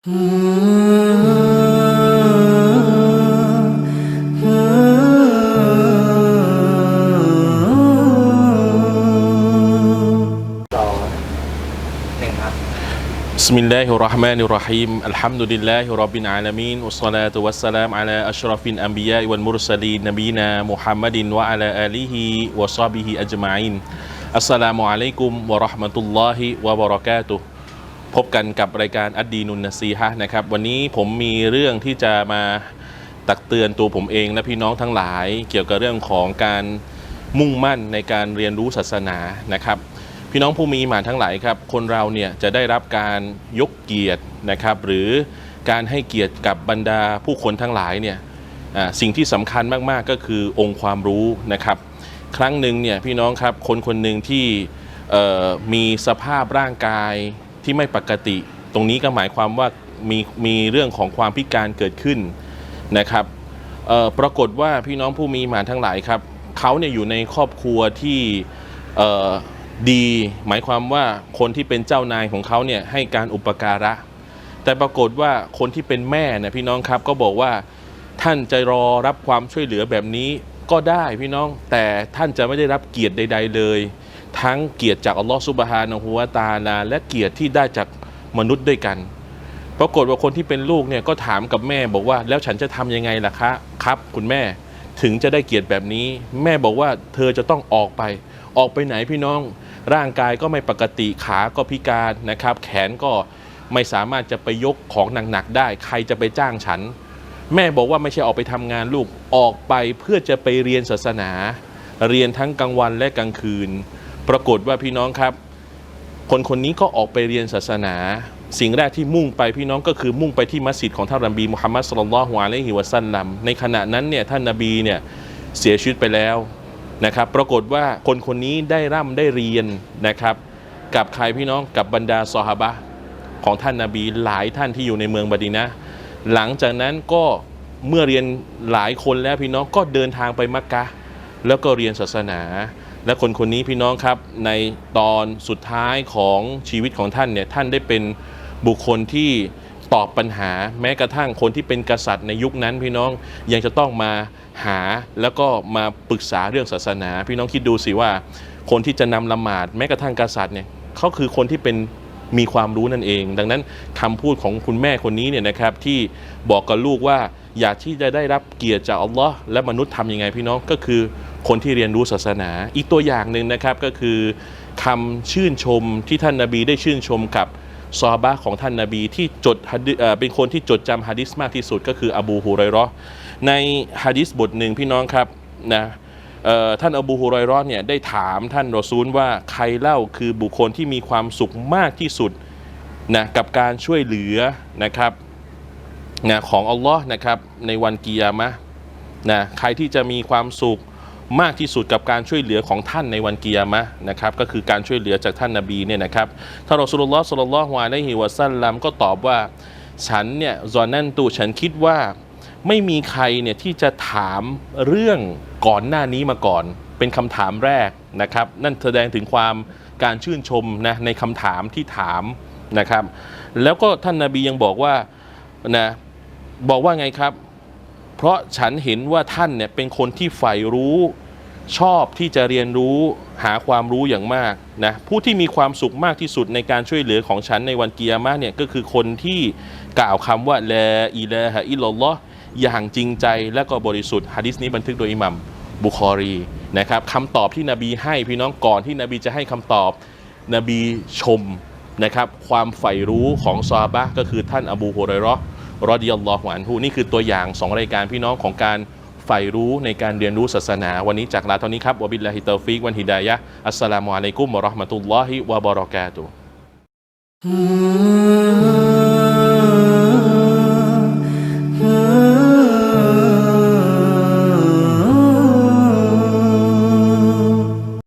بسم الله الرحمن الرحيم. الحمد لله رب العالمين والصلاة والسلام على أشرف الأنبياء والمرسلين نبينا محمد وعلى آله وصحبه أجمعين. السلام عليكم ورحمة الله وبركاته. พบกันกับรายการอดีนุนซีฮะนะครับ วันนี้ผมมีเรื่องที่จะมาตักเตือนตัวผมเองและพี่น้องทั้งหลาย เกี่ยวกับเรื่องของการมุ่งมั่นในการเรียนรู้ศาสนานะครับ พี่น้องผู้มีหมานทั้งหลายครับ คนเราเนี่ยจะได้รับการยกเกียรตินะครับ หรือการให้เกียรติกับบรรดาผู้คนทั้งหลายเนี่ยสิ่งที่สำคัญมากๆก็คือองค์ความรู้นะครับ ครั้งหนึ่งเนี่ยพี่น้องครับคนคนหนึ่งที่มีสภาพร่างกาย ที่ไม่ปกติ ตรงนี้ก็หมายความว่ามีมีเรื่องของความพิการเกิดขึ้นนะครับปรากฏว่าพี่น้องผู้มีหมาทั้งหลายครับเขาเนี่ยอยู่ในครอบครัวที่ดี หมายความว่าคนที่เป็นเจ้านายของเขาเนี่ยให้การอุปการะ แต่ปรากฏว่าคนที่เป็นแม่เนี่ยพี่น้องครับก็บอกว่าท่านจะรอรับความช่วยเหลือแบบนี้ก็ได้พี่น้องแต่ท่านจะไม่ได้รับเกียรติใด ๆ เลย ทั้งเกียรติจากอัลลอฮฺซุบฮานะฮูวะตาลา และเกียรติที่ได้จากมนุษย์ด้วยกัน ปรากฏว่าคนที่เป็นลูกเนี่ยก็ถามกับแม่บอกว่า แล้วฉันจะทำยังไงล่ะคะครับ คุณแม่ถึงจะได้เกียรติแบบนี้ แม่บอกว่าเธอจะต้องออกไป ออกไปไหนพี่น้อง ร่างกายก็ไม่ปกติขาก็พิการนะครับ แขนก็ไม่สามารถจะไปยกของหนักๆได้ ใครจะไปจ้างฉัน แม่บอกว่าไม่ใช่ออกไปทำงานลูกออกไปเพื่อจะไปเรียนศาสนา เรียนทั้งกลางวันและกลางคืน ปรากฏว่าพี่น้องครับ คนคนนี้ก็ออกไปเรียนศาสนา สิ่งแรกที่มุ่งไปพี่น้องก็คือมุ่งไปที่มัสยิดของท่านนบีมุฮัมมัดสุลลัลฮุอะลัยฮิวะซัลลัมในขณะนั้นเนี่ยท่านนบีเนี่ยเสียชีวิตไปแล้วนะครับ ปรากฏว่าคนคนนี้ได้ร่ำได้เรียนนะครับ กับใครพี่น้องกับบรรดาซอฮาบะของท่านนาบีหลายท่านที่อยู่ในเมืองบดีนะหลังจากนั้นก็เมื่อเรียนหลายคนแล้วพี่น้องก็เดินทางไปมักกะแล้วก็เรียนศาสนา และคนคนนี้พี่น้องครับในตอนสุดท้ายของชีวิตของท่านเนี่ยท่านได้เป็นบุคคลที่ตอบปัญหาแม้กระทั่งคนที่เป็นกษัตริย์ในยุคนั้นพี่น้องยังจะต้องมาหาแล้วก็มาปรึกษาเรื่องศาสนา พี่น้องคิดดูสิว่า คนที่จะนำละหมาดแม้กระทั่งกษัตริย์เนี่ยเขาคือคนที่เป็นมีความรู้นั่นเอง ดังนั้นคำพูดของคุณแม่คนนี้เนี่ยนะครับที่บอกกับลูกว่าอยากที่จะได้รับเกียรติจากอัลลอฮ์และมนุษย์ทำยังไงพี่น้องก็คือ คนที่เรียนรู้ศาสนา อีกตัวอย่างหนึ่งนะครับก็คือคำชื่นชมที่ท่านนาบีได้ชื่นชมกับซอบะของท่านนาบีที่จดเป็นคนที่จดจำฮะดิษมากที่สุดก็คืออบูฮุไรราะห์ในฮะดิษบทหนึ่งพี่น้องครับนะท่านอบูฮุไรราะห์เนี่ยได้ถามท่านรอซูลว่าใครเล่าคือบุคคลที่มีความสุขมากที่สุดนะกับการช่วยเหลือนะครับนะของอัลลอฮ์นะครับในวันกิยามะนะใครที่จะมีความสุข มากที่สุดกับการช่วยเหลือของท่านในวันกิยามะนะครับก็คือการช่วยเหลือจากท่านนาบีเนี่ยนะครับท่านรอซูลุลลอฮ์สุลลัลลอฮุอะลัยฮิวะซัลลัมก็ตอบว่า ฉันเนี่ยซอนนั่นตูฉันคิดว่าไม่มีใครเนี่ยที่จะถามเรื่องก่อนหน้านี้มาก่อน เป็นคำถามแรกนะครับ นั่นแสดงถึงความการชื่นชมนะในคำถามที่ถามนะครับ แล้วก็ท่านนาบียังบอกว่านะบอกว่าไงครับ เพราะฉันเห็นว่าท่านเนี่ยเป็นคนที่ใฝ่รู้ ชอบที่จะเรียนรู้หาความรู้อย่างมากนะผู้ที่มีความสุขมากที่สุดในการช่วยเหลือของฉันในวันกิยามะเนี่ยก็คือคนที่กล่าวคำว่าแลาอิลฮะอิลลอฮ์อย่างจริงใจและก็บริสุทธิ์ฮะดิษนี้บันทึกโดยอิหมัมบุคอรีนะครับคำตอบที่นบีให้พี่น้องก่อนที่นบีจะให้คำตอบนบีชมนะครับความใฝ่รู้ของซอฮาบะก็คือท่านอบูฮุไรเราะห์ รอดิยัลลอฮวานฮูนี่คือตัวอย่างสองรายการพี่น้องของการใฝ่รู้ในการเรียนรู้ศาสนา วันนี้จากลาเท่านี้ครับวบิลลาฮิตอฟิกวันฮิดายะอัสสลามุอะลัยกุมวะราะห์มะตุลลอฮิวะบะเราะกาตุฮ์